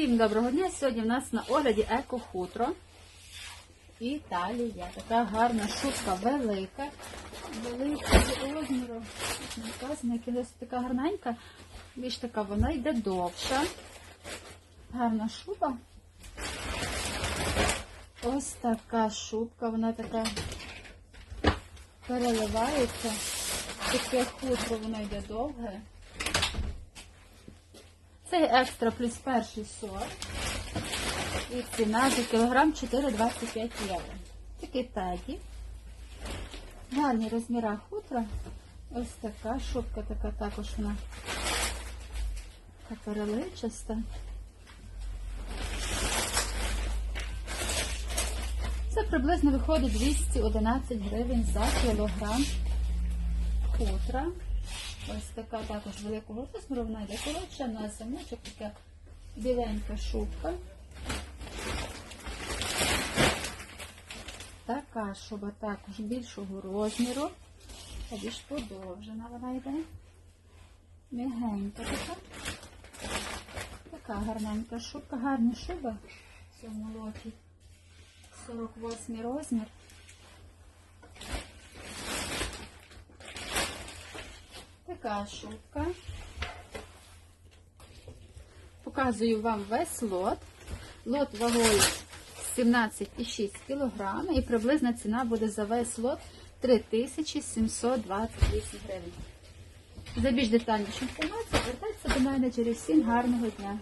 Всім доброго дня! Сьогодні в нас на огляді еко-хутро. Італія. Така гарна шубка велика. Велика розміру. Як така гарненька. Більш така вона йде довша. Гарна шуба. Ось така шубка, вона така переливається. Таке хутро, воно йде довге. Це екстра плюс перший сорт. І ціна за кілограм 4,25 євро. Такий теді. Гарні розміри хутра. Ось така шубка, така також вона така переливчаста. Це приблизно виходить 211 гривень за кілограм хутра. Ось така також великого розміру, вона йде коротша, на самочок така біленька шубка. Така шуба також більшого розміру, більш подовжена вона йде. Мігенька така. Така гарненька шубка, гарна шуба цьому лоті. 48 розмір. Така. Показую вам весь лот. Лот вагою 17,6 кг і приблизна ціна буде за весь лот 3728 гривень. За більш детальнішу інформацію звертайтеся до мене через 7 гарного дня.